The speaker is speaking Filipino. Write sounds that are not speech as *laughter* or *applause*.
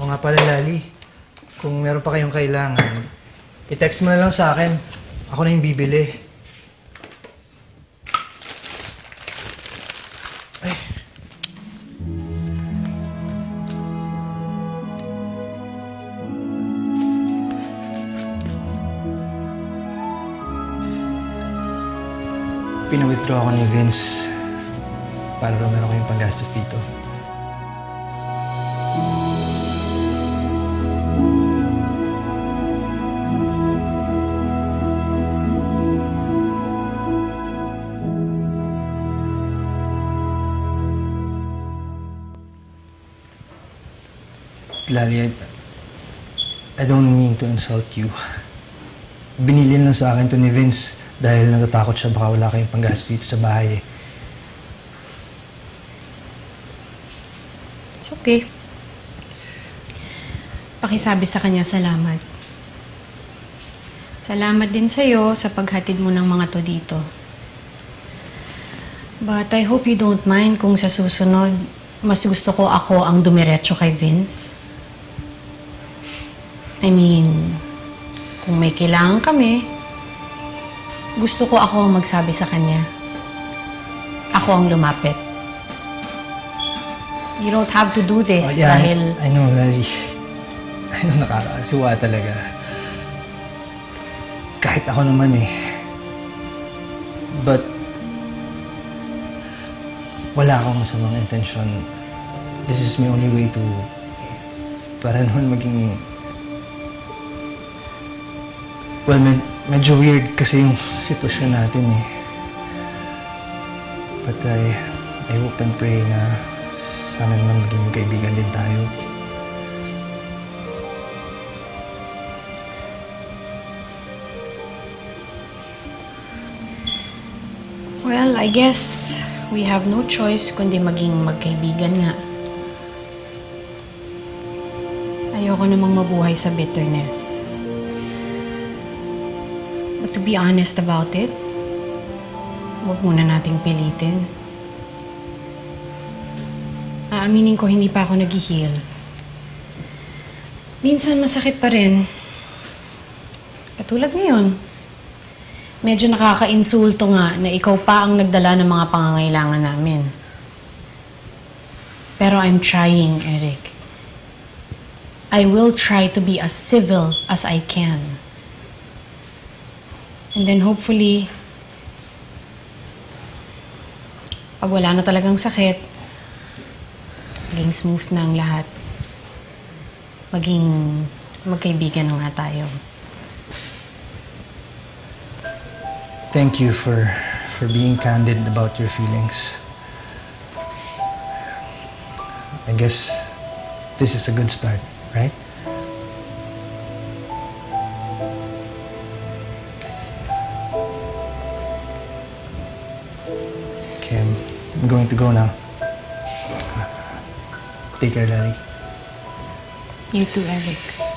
O nga pala, Lali. Kung meron pa kayong kailangan, i-text mo na lang sa akin. Ako na yung bibili. Pinawithdraw ako ni Vince para raw meron kayong panggastos dito. Lali, I, don't mean to insult you. Binili lang sa akin to ni Vince dahil natatakot siya baka wala kayong panggastos dito sa bahay. eh. It's okay. Pakisabi sa kanya salamat. Salamat din sa'yo sa paghatid mo ng mga to dito. But I hope you don't mind kung sa susunod, mas gusto ko ako ang dumiretso kay Vince. I mean, kung may kailangan kami, gusto ko ako ang magsabi sa kanya. Ako ang lumapit. You don't have to do this Oh, yeah, I- dahil... I, know, Lali. *laughs* I know, nakakasiwa talaga. Kahit ako naman eh. But, wala akong masamang intensyon. This is my only way to, para naman maging, well, med- medyo weird kasi yung sitwasyon natin eh. But I, I hope and pray na sana naman maging kaibigan din tayo. Well, I guess we have no choice kundi maging magkaibigan nga. Ayoko namang mabuhay sa bitterness. But to be honest about it, huwag muna nating pilitin. Aaminin ko hindi pa ako nag-heal. Minsan masakit pa rin. Katulad ngayon. Medyo nakaka-insulto nga na ikaw pa ang nagdala ng mga pangangailangan namin. Pero I'm trying, Eric. I will try to be as civil as I can. And then hopefully, pag wala na talagang sakit, maging smooth na ang lahat. Maging magkaibigan na nga tayo. Thank you for for being candid about your feelings. I guess this is a good start, right? Okay, I'm going to go now. Take care, Larry. You too, Eric.